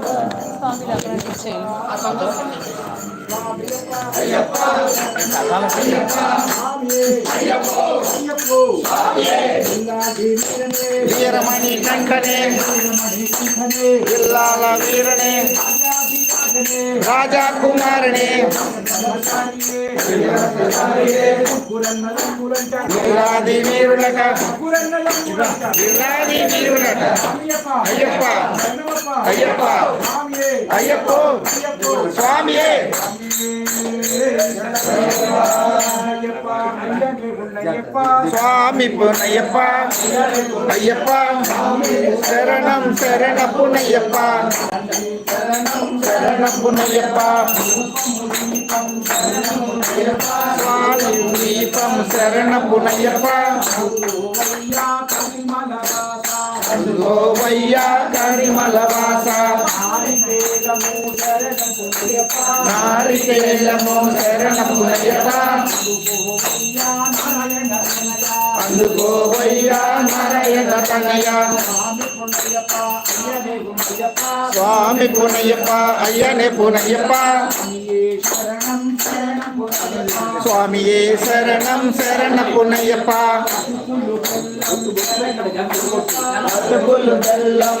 呃放便两个人吃 ஐயப்பா ஐயப்பா ஐயப்போ ஐயப்போ வீரமணி கண்டனே இல்லாத வீரனே ராஜா குமாரனே இல்லாதி வீருலக இல்லாதி வீருலக ஐயப்பா ஐயப்பா ஐயப்போ சுவாமியே சுவாமி புனையப்பா. ஐயப்பா. சரணம் சரண புனையப்பா சரணம் சரண புனையப்பா. சுவாமி தீபம் சரண புனையப்பா. గోవయ్యా కరిమల వాస. నారికేలము శరణ పునయ్యప్ప అందుకోవయ్యా నారాయణ తనయ. స్వామి పునయ్యప్ప అయ్యనే పునయ్యప్ప. స్వామియే శరణం శరణ పునయ్యప్ప. బెల్లం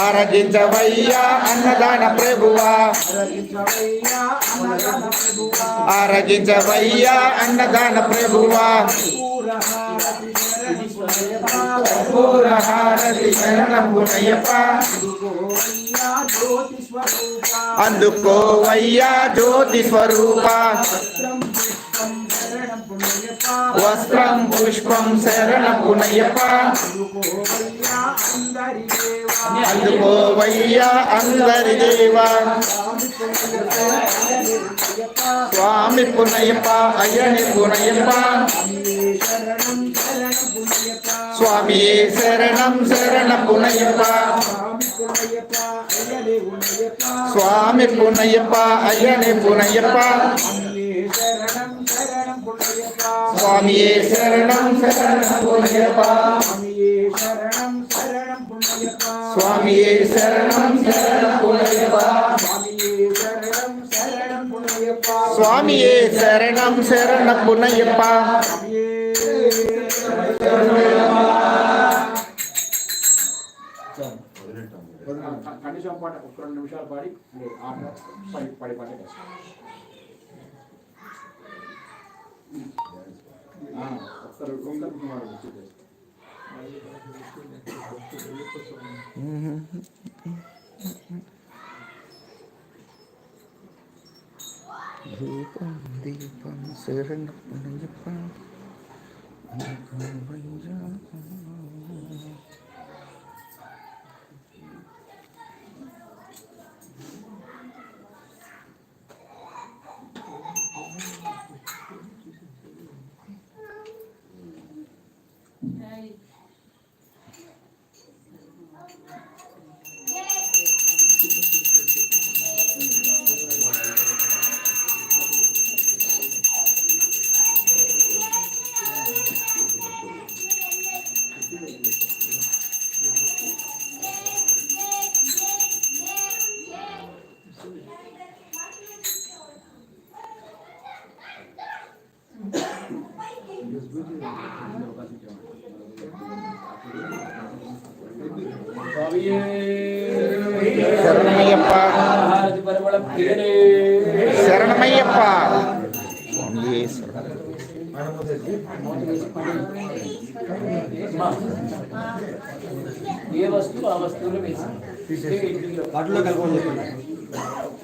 ఆరగించవయ్యా అన్నదాన ప్రభువా. ఆరగించవయ్యా అన్నదాన ప్రభువా. పూరహారతి శరణ పునయ్యప్ప అందుకోవయ్యా జ్యోతి స్వరూప వస్త్రం పుష్పం శరణ పునయ్యప్ప అందుకోవయ్యా అందరి దేవా స్వామి పునయ్యప్ప అయ్యని పునయ్యప్ప స్వామియే శరణం శరణ పునయ్యప్ప சுவாமி புனையப்பா ஐயனே புனையப்பா சுவாமியே சரணம் சரணம் புனையப்பா சுவாமியே சரணம் சரணம் புனையப்பா சுவாமியே சரணம் சரணம் புனையப்பா పాట ఒక రెండు నిమిషాలు పాడి ఆట పడి పడి పాట ఒకసారి ఓంకార్ కుమార్ వచ్చి దీపం దీపం శరణ పునయ్యప్ప ఏ వస్తువు ఆ వస్తువులో వేసి వాటిలో కలుపుకొని చెప్పండి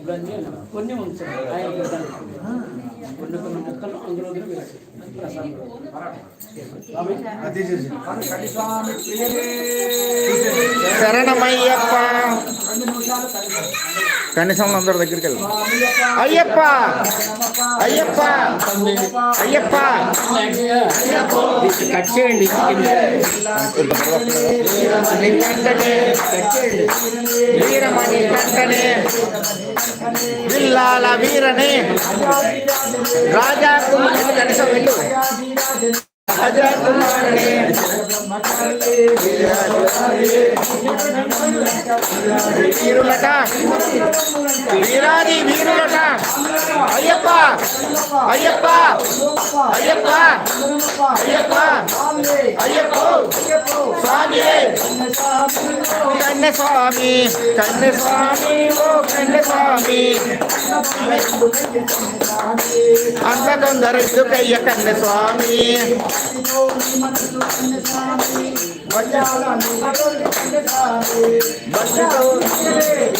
ఇవన్నీ కొన్ని ఉంచండి ఆయన ప్రసాదం. కొన్ని కొన్ని ముక్కలు అందులో అందులో వేసి ప్రసాదం స్వామి అది తీసేసి కటి స్వామి ప్రియనే శరణమయ్యప్ప రెండు నిమిషాలు కలిపి కనీసం అందరి దగ్గరికి వెళ్దాం స్వామియప్ప అయ్యప్ప అయ్యప్ప అయ్యప్ప కట్ చేయండి కంటనే వీరమణి కంటనే విల్లాల వీరనే రాజా కుమారుని కనీసం వెళ్ళు రాజా కుమారుని వీరులట వీరాది వీరులట అయ్యప్ప అయ్యప్ప అయ్యప్ప అయ్యప్ప అయ్యప్ప స్వామి కన్య స్వామి కన్య స్వామి ఓ కన్య స్వామి అంత తొందర ఎందుకయ్య కన్య స్వామి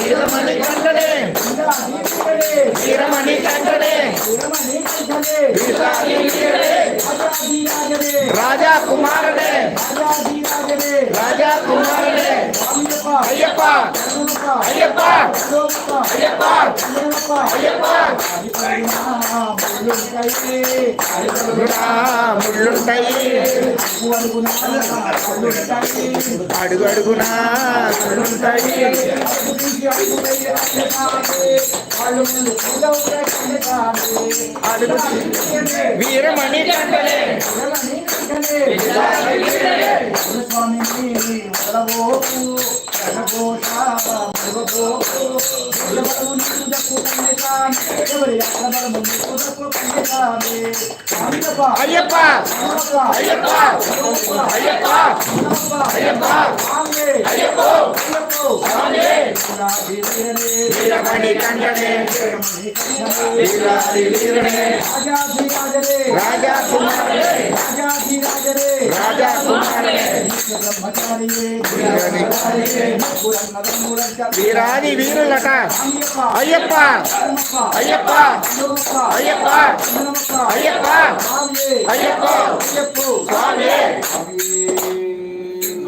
வீரமணி கண்டனே வீரமணி கண்டனே ராஜா குமாரனே ராஜா குமாரனே కుమారుడే రాజా కుమారుడే అయ్యప్ప అయ్యప్ప అయ్యప్ప అయ్యప్ప ముళ్ళుంటాయి అడుగు అడుగునా ముళ్ళుంటాయి అడుగు వీరమణి కంటనే అయ్యప్ప అయ్యప్ప అయ్యప్ప అయ్యప్ప అయ్యప్ప వీరమణి కంటనే రాజా కుమారుడే வீராதி வீரலட்டா ஐயப்பா. ஐயப்பா. ஐயப்பா. ஐயப்பா. ஐயப்பா.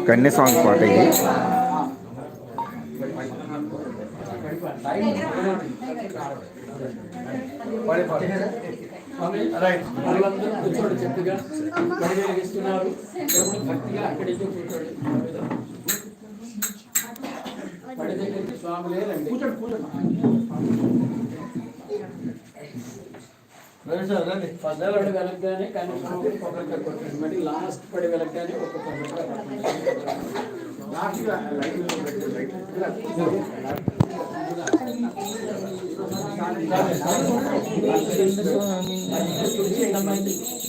கண்ணு சாங் பாட்டுக்கு వాళ్ళందరూ కూర్చోండి చక్కగా పడి భక్తిగా అక్కడికి కూర్చోడు పడి దగ్గరికి కానీ స్వాములు కొబ్బరికాయ కొట్టండి లాస్ట్ పడి వెళ్ళగానే ఒక కొబ్బరికాయ కొట్టండి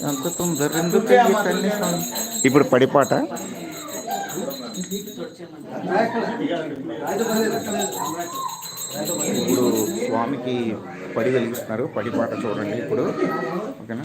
అంత తొందర ఎందుకయ్య ఇప్పుడు పడిపాట ఇప్పుడు స్వామికి పడి వెలిగిస్తున్నారు. పడిపాట చూడండి ఇప్పుడు. ఓకేనా?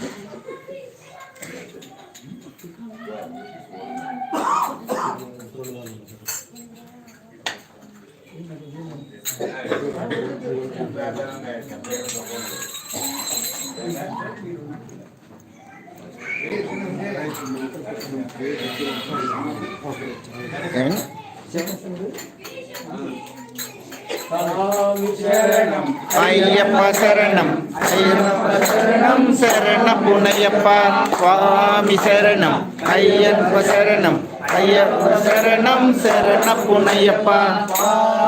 ஐயப்பா சரணம் சரணம் சரண புனையப்பா சுவாமி சரணம் ஐயப்ப சரணம் ஐயப்ப சரணம் சரண புனையப்பா.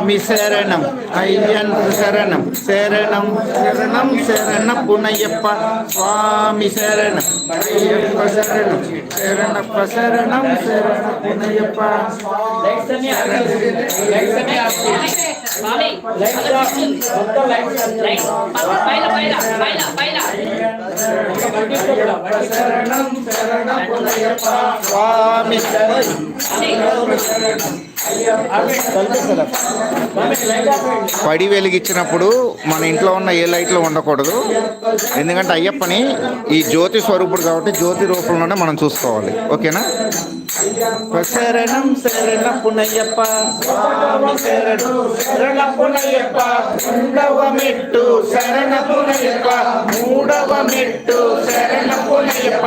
மி சரணம் ஐயன் சரணம் சரணம் சரணம் சரண புனையப்பா சுவாமி சரணம். மலையப்ப சரணம் சரணப்ப சரணம் சரண புனையப்பா சரணம் சரண புனையப்பா சுவாமி சரணம் சரணம் పడి వెలిగించినప్పుడు మన ఇంట్లో ఉన్న ఏ లైట్లు ఉండకూడదు. ఎందుకంటే అయ్యప్పని ఈ జ్యోతి స్వరూపుడు కాబట్టి జ్యోతి రూపంలోనే మనం చూసుకోవాలి. ఓకేనా? శరణం శరణ పునయ్యప్ప శరణ పునయ్యప్ప రెండవ మెట్టు శరణ పునయ్యప్ప మూడవ మెట్టు శరణ పునయ్యప్ప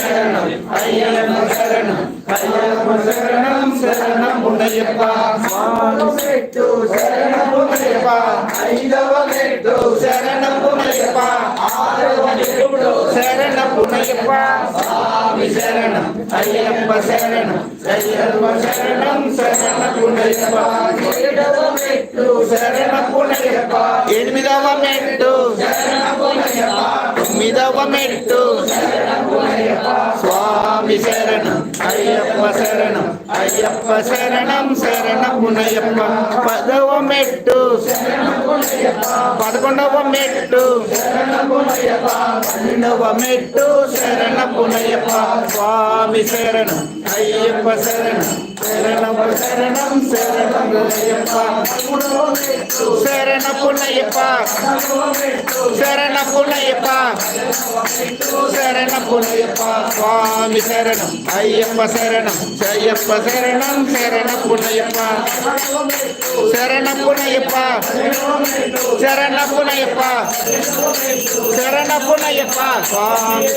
శరణం. అయ్యప్ప శరణం. అయ్యప్ప శరణం. శరణ పునయ్యప్ప స్వామి మెట్టు శరణ పునయ్యప్ప ఐదవ మెట్టు శరణ పునయ్యప్ప ఆరవ మెట్టు శరణ పునయ్యప్ప స్వామి శరణం అయ్యప్ప శరణం అయ్యప్ప శరణం శరణ పునయ్యప్ప ఏడవ మెట్టు శరణ పునయ్యప్ప ఎనిమిదవ పునయ్యప్ప తొమ్మిదవ శరణ పునయ్యప్ప స్వామి శరణం అయ్యప్ప శరణం అయ్యప్ప శరణం శరణ పునయ్యప్ప పదవ మెట్టు శరణ పునయ్యప్ప పదకొండవ మెట్టు శరణ పునయ్యప్ప పన్నెండవ మెట్టు శరణ పునయ్యప్ప స్వామి శరణం అయ్యప్ప శరణం శరణం శరణం శరణం అయ్యప్ప శరణ పునయ్యప్ప శరణ పునయ్యప్ప శరణ పునయ్యప్ప స్వామి శరణం శరణం. అయ్యప్ప శరణం. అయ్యప్ప శరణం. శరణ పునయప్ప శరణ పునయప్ప శరణ పునయప్ప శరణ పునయప్ప స్వామి.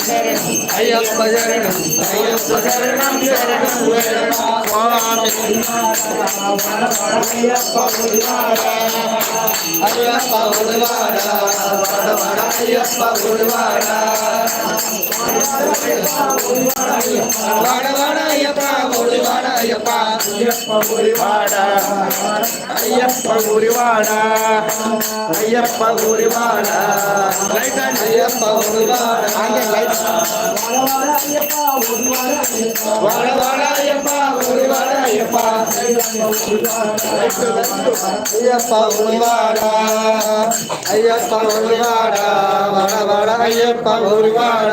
శరణం అయ్యప్ప శరణం అయ్యప్ప శరణం శరణం శరణం అయ్యప్ప గురివాడ అయ్యప్ప గురివాడ అయ్యప్ప గుడివాడ అయ్యప్ప గుడివాడ అయ్యప్ప అయ్యప్ప లైట్ అండ్ అయ్యప్ప అంటే లైట్ అయ్యప్ప అయ్యప్ప అయ్యప్ప గుడివాడ అయ్యప్ప గుడివాడ వాడవాడ అయ్యప్ప గుడివాడ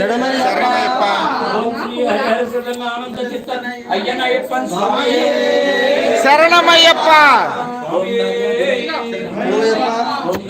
ಶರಣಯ್ಯಪ್ಪ ಓಂ ಶ್ರೀ ಹರಿಹರಸದನ ಆನಂದ ಚಿತ್ತನ ಅಯ್ಯನಯ್ಯಪ್ಪನ್ ಸ್ವಾಮಿಯೇ ಶರಣಮಯ್ಯಪ್ಪ ಓಂ ನಮೋ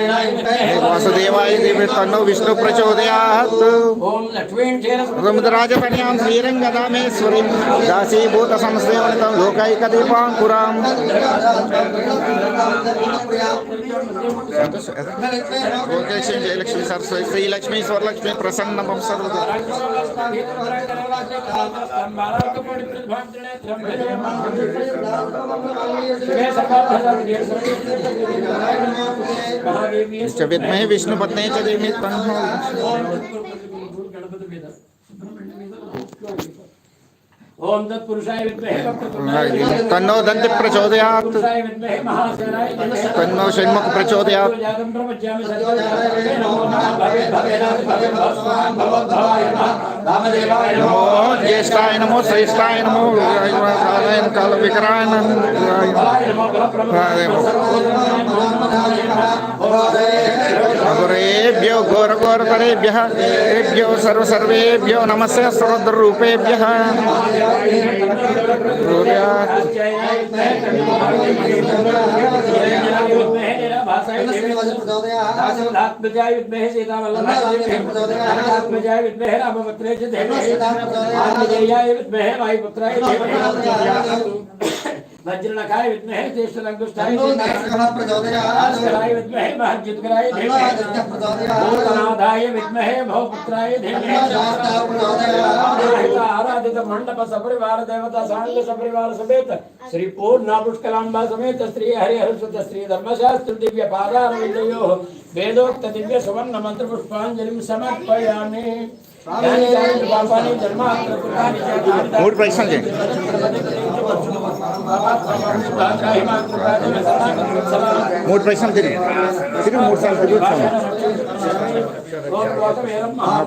वासुदेवाय देवे तन्नो विष्णु प्रचोदयात् रुद्राज कन्यां श्रीरङ्गदामेश्वरीं दासीभूत संसेवनितं लोकैकदीपाङ्कुराम् गोकेशं जयलक्ष्मी सरस्वती श्री श्रीलक्ष्मी स्वरलक्ष्मी प्रसन्न सर्वद सकाल च में विष्णु पत्नी देवी तन्नो ఓం తత్పురుషాయ విద్మహే. వక్రతుండాయ తన్నో దంతి ప్రచోదయాత్ పురుషాయ విద్మహే మహాసేనాయ ధీమహి తన్నో షణ్ముఖ ప్రచోదయాత్ జాతం ప్రపంచామి సర్వజాతే నమో నమః భవే భవేనాథ आत्मजाय विद्महे सीतावल्लभात्मजाय विद्महे रामपत्रे च देवे आत्मजेयाय विद्महे वायुपुत्राय देवे वज्रनखाय विद्महे ज्येष्ठलङ्गुष्ठाय प्रचोदयाय मंडपाधित मंडप सपरिवार, देवता सांग सपरिवार समेत, श्री पूर्णापुष्कलांबा समेत, श्री हरिहर सुत श्री धर्मशास्त्र दिव्य पादारविंदयो, वेदोक्त दिव्य सुवर्ण मंत्र पुष्पांजलि समर्पयामि। मूड परीक्षण मूड परीक्षण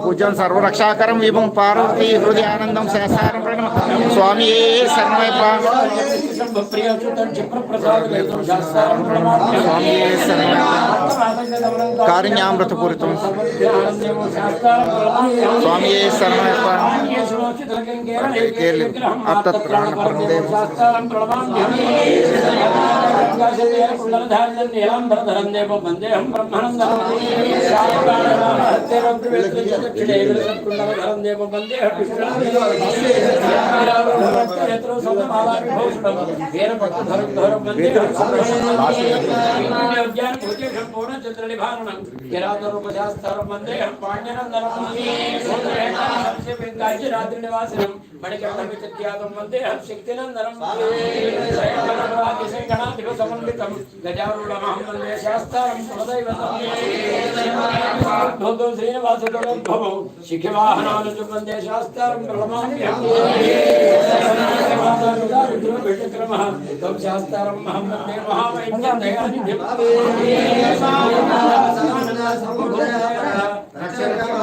పూజ్యం సర్వరక్షాకరం విభం పార్వతీ హృదయానందం సహసారం ప్రణమ. స్వామి శరణమయ్యప్ప స్వామి శరణమయ్యప్ప కారుణ్యామృతపూరితం. స్వామి శరణమయ్యప్ప. వందేహం బ్రహ్మానందం దేవం వందే రాత్రినివాసనం మణికంఠమిత్యాదం వందే శక్తినందనం గణాధిప సమన్వితం గజారూఢమహం వందే శాస్త్రం కులదైవతం భూతో శ్రీనివాసోద్భవం శిఖివాహనాలు వందే శాస్త్రం త్వం శాస్త్రం అహం వందే మహామైక్యం దయానిధ్యం.